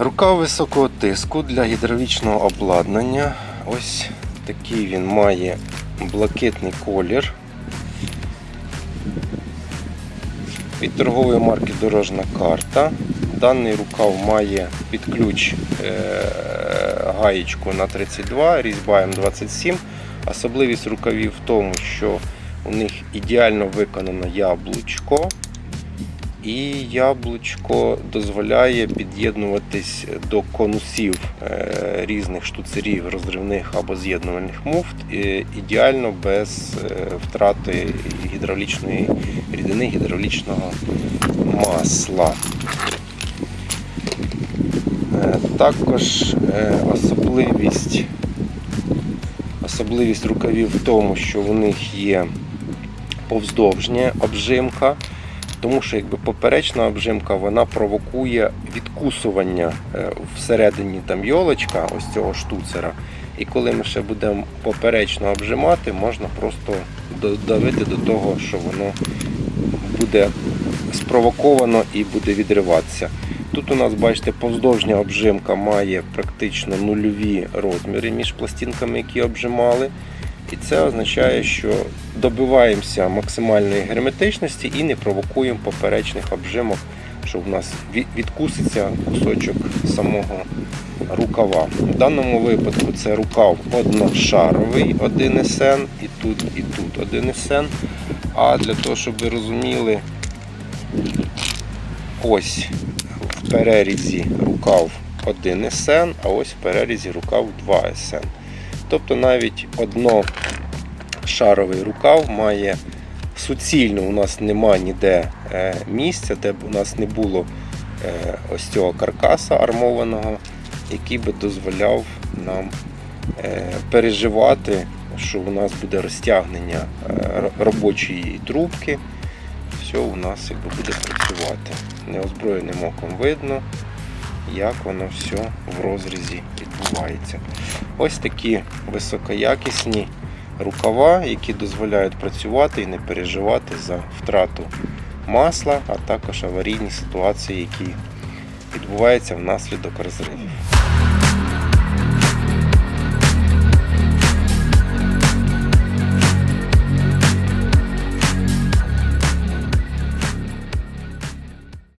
Рукав високого тиску для гідравлічного обладнання. Ось такий він має блакитний колір. Від торгової марки Дорожна карта. Даний рукав має під ключ е, гаєчку на 32, різьба М27. Особливість рукавів в тому, що у них ідеально виконано яблучко. І яблучко дозволяє під'єднуватись до конусів е, різних штуцерів, розривних або з'єднувальних муфт ідеально без е, втрати гідравлічної рідини, гідравлічного масла. Е, Також особливість, особливість рукавів в тому, що у них є повздовжня обжимка. Тому що якби поперечна обжимка вона провокує відкусування е, всередині там йолочка, ось цього штуцера. І коли ми ще будемо поперечно обжимати, можна просто додавити до того, що воно буде спровоковано і буде відриватися. Тут у нас, бачите, повздовжня обжимка має практично нульові розміри між пластинками, які обжимали. І це означає, що добиваємося максимальної герметичності і не провокуємо поперечних обжимок, що в нас відкуситься кусочок самого рукава. В даному випадку це рукав одношаровий 1 СН, і тут, і тут 1 СН. А для того, щоб ви розуміли, ось в перерізі рукав 1 СН, а ось в перерізі рукав 2 СН. Тобто навіть одношаровий рукав має суцільно, у нас нема ніде е, місця, де б у нас не було е, ось цього каркаса армованого, який би дозволяв нам е, переживати, що у нас буде розтягнення робочої трубки. Все у нас якби буде працювати. Неозброєним оком видно, як воно все в розрізі відбувається. Ось такі високоякісні рукава, які дозволяють працювати і не переживати за втрату масла, а також аварійні ситуації, які відбуваються внаслідок розривів.